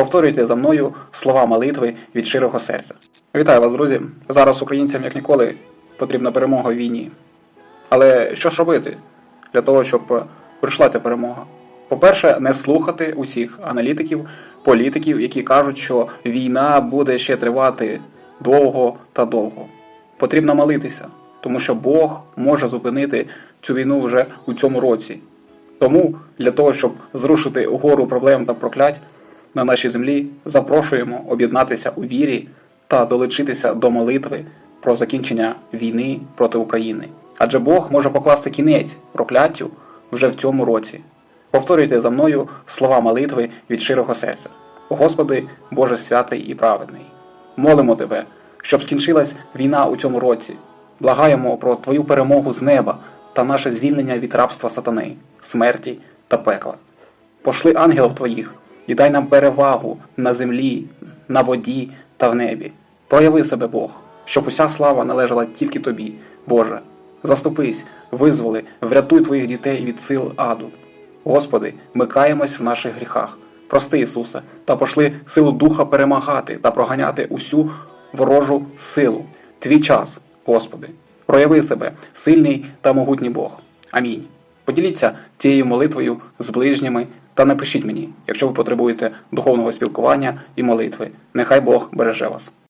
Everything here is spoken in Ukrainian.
Повторюйте за мною слова молитви від щирого серця. Вітаю вас, друзі! Зараз українцям як ніколи потрібна перемога в війні. Але що ж робити для того, щоб прийшла ця перемога? По-перше, не слухати усіх аналітиків, політиків, які кажуть, що війна буде ще тривати довго та довго. Потрібно молитися, тому що Бог може зупинити цю війну вже у цьому році. Тому для того, щоб зрушити гору проблем та проклять на нашій землі, запрошуємо об'єднатися у вірі та долучитися до молитви про закінчення війни проти України. Адже Бог може покласти кінець прокляттю вже в цьому році. Повторюйте за мною слова молитви від щирого серця. Господи, Боже святий і праведний. Молимо Тебе, щоб скінчилась війна у цьому році. Благаємо про Твою перемогу з неба та наше звільнення від рабства сатани, смерті та пекла. Пошли ангелів Твоїх і дай нам перевагу на землі, на воді та в небі. Прояви себе, Бог, щоб уся слава належала тільки Тобі, Боже. Заступись, визволи, врятуй Твоїх дітей від сил аду. Господи, ми каємось в наших гріхах. Прости, Ісусе, та пошли силу Духа перемагати та проганяти усю ворожу силу. Твій час, Господи, прояви себе, сильний та могутній Бог. Амінь. Поділіться цією молитвою з ближніми та напишіть мені, якщо ви потребуєте духовного спілкування і молитви. Нехай Бог береже вас.